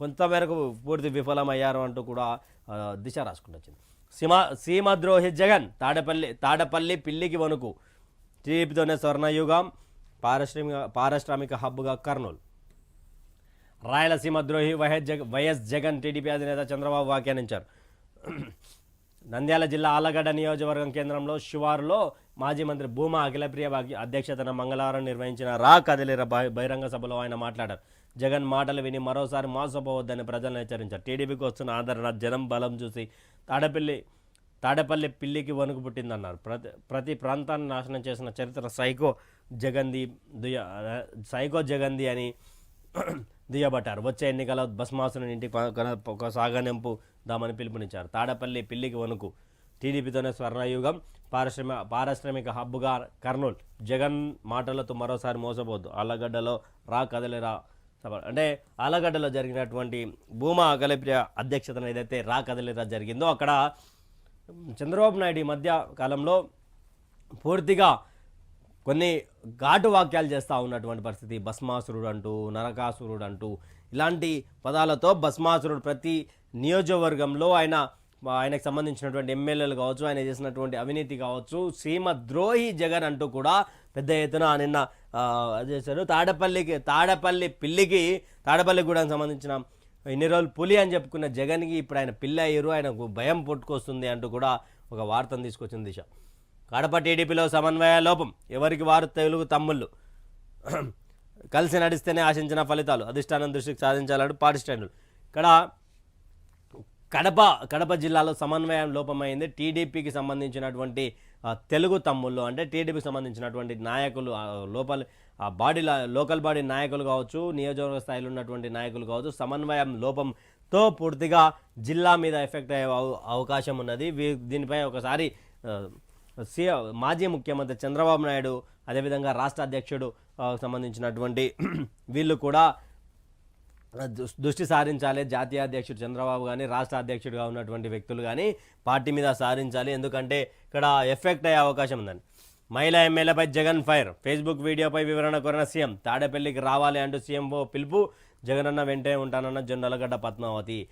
కొంతమేరకు పూర్తి విఫలమయ్యారు అంటూ కూడా దిశ రాసుకుంటూ వచ్చింది. సీమ సీమద్రోహి జగన్ తాడపల్లి తాడపల్లి పిల్లికి వణుకు. టీడీపీతోనే స్వర్ణయుగం పారిశ్రామిక పారిశ్రామిక హబ్గా కర్నూలు. రాయలసీమ ద్రోహి వైఎస్ జగ వైఎస్ జగన్ టీడీపీ అధినేత చంద్రబాబు వ్యాఖ్యానించారు. నంద్యాల జిల్లా ఆలగడ్డ నియోజకవర్గం కేంద్రంలో శివారులో మాజీ మంత్రి భూమా అఖిలప్రియ అధ్యక్షతన మంగళవారం నిర్వహించిన రా కదిలిర బహిరంగ సభలో ఆయన మాట్లాడారు. జగన్ మాటలు విని మరోసారి మోసపోవద్దని ప్రజలను హెచ్చరించారు. టీడీపీకి వస్తున్న ఆదరణ జనం బలం చూసి తాడపల్లి తాడపల్లి పిల్లికి వణుకు పుట్టిందన్నారు. ప్రతి ప్రతి ప్రాంతాన్ని నాశనం చేసిన చరిత్ర సైకో జగంది దుయ సైకో జగంది అని దుయ్యబట్టారు. వచ్చే ఎన్నికల భస్మాసుని ఇంటికి ఒక సాగనింపు దామని పిలుపునిచ్చారు. తాడపల్లి పిల్లికి వణుకు. టీడీపీతోనే స్వర్ణయుగం. పారిశ్రమ పారిశ్రామిక హబ్గా కర్నూలు జగన్ మాటలతో మరోసారి మోసపోద్దు. అల్లగడ్డలో రా కదలిరా సభ. అంటే ఆలగడ్డలో జరిగినటువంటి భూమా అగలప్రియ అధ్యక్షతన ఏదైతే రా కదలిరా జరిగిందో అక్కడ చంద్రబాబు నాయుడు ఈ మధ్య కాలంలో పూర్తిగా కొన్ని ఘాటు వాక్యాలు చేస్తూ ఉన్నటువంటి పరిస్థితి. భస్మాసురుడు అంటూ నరకాసురుడు అంటూ ఇలాంటి పదాలతో భస్మాసురుడు ప్రతి నియోజకవర్గంలో ఆయన ఆయనకు సంబంధించినటువంటి ఎమ్మెల్యేలు కావచ్చు ఆయన చేసినటువంటి అవినీతి కావచ్చు సీమ ద్రోహి జగన్ అంటూ కూడా పెద్ద ఎత్తున నిన్న అది చేశారు. తాడపల్లికి తాడపల్లి పిల్లికి తాడపల్లి కూడా సంబంధించిన ఇన్ని రోజులు పులి అని చెప్పుకున్న జగన్కి ఇప్పుడు ఆయన పిల్ల అయ్యారు ఆయనకు భయం పుట్టుకొస్తుంది అంటూ కూడా ఒక వార్తను తీసుకొచ్చింది దిశ. కడప టీడీపీలో సమన్వయ లోపం ఎవరికి వారు తెలుగు తమ్ముళ్ళు? కలిసి నడిస్తేనే ఆశించిన ఫలితాలు అధిష్టానం దృష్టికి సాధించాలంటూ పాటిస్టాండ్లు ఇక్కడ కడప కడప జిల్లాలో సమన్వయం లోపమైంది. టీడీపీకి సంబంధించినటువంటి తెలుగు తమ్ముళ్ళు అంటే టీడీపీకి సంబంధించినటువంటి నాయకులు లోపల ఆ బాడీ లోకల్ బాడీ నాయకులు కావచ్చు నియోజకవర్గ స్థాయిలో ఉన్నటువంటి నాయకులు కావచ్చు సమన్వయం లోపంతో పూర్తిగా జిల్లా మీద ఎఫెక్ట్ అయ్యే అవ- అవకాశం ఉన్నది. వీ- దీనిపై ఒకసారి ఆ, మాజీ ముఖ్యమంత్రి చంద్రబాబు నాయుడు అదేవిధంగా రాష్ట్ర అధ్యక్షుడు సంబంధించినటువంటి వీళ్ళు కూడా దృష్టి సారించాలి. జాతీయ అధ్యక్షుడు చంద్రబాబు కానీ రాష్ట్ర అధ్యక్షుడిగా ఉన్నటువంటి వ్యక్తులు కానీ పార్టీ మీద సారించాలి. ఎందుకంటే ఇక్కడ ఎఫెక్ట్ అయ్యే అవకాశం ఉందండి. మహిళా ఎమ్మెల్యేపై జగన్ ఫైర్. ఫేస్బుక్ వీడియోపై వివరణ కోరిన సీఎం తాడేపల్లికి రావాలి అంటూ సీఎం ఓ పిలుపు జగనన్న వెంటే ఉంటానన్న జొన్నలగడ్డ పద్మావతి.